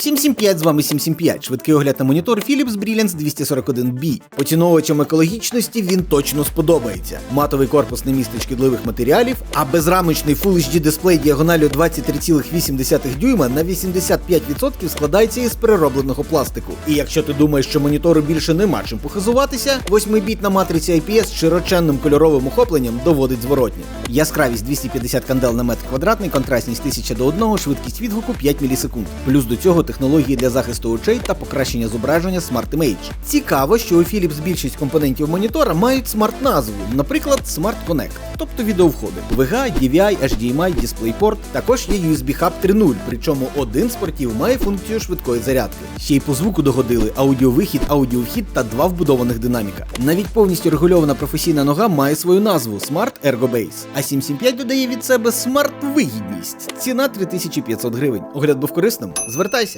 Всім 75 з вами 775. Швидкий огляд на монітор Philips Brilliance 241B. Поціновувачам екологічності він точно сподобається. Матовий корпус не містить шкідливих матеріалів, а безрамочний Full HD дисплей діагоналю 23,8 дюйма на 85% складається із переробленого пластику. І якщо ти думаєш, що монітору більше нема чим похизуватися, 8-бітна матриця IPS з широченним кольоровим охопленням доводить зворотні. Яскравість 250 кандел на метр квадратний, контрастність 1000 до 1, швидкість відгуку 5 мілісекунд. Плюс до цього технології для захисту очей та покращення зображення Smart Image. Цікаво, що у Philips більшість компонентів монітора мають смарт-назву, наприклад, Smart Connect, тобто відеовходи. VGA, DVI, HDMI, DisplayPort, також є USB Hub 3.0, причому один з портів має функцію швидкої зарядки. Ще й по звуку догодили аудіовихід, аудіовхід та два вбудованих динаміка. Навіть повністю регульована професійна нога має свою назву Smart Ergo Base. А 775 додає від себе смарт-вигідність. Ціна 3500 гривень. Огляд був корисним? Звертайся.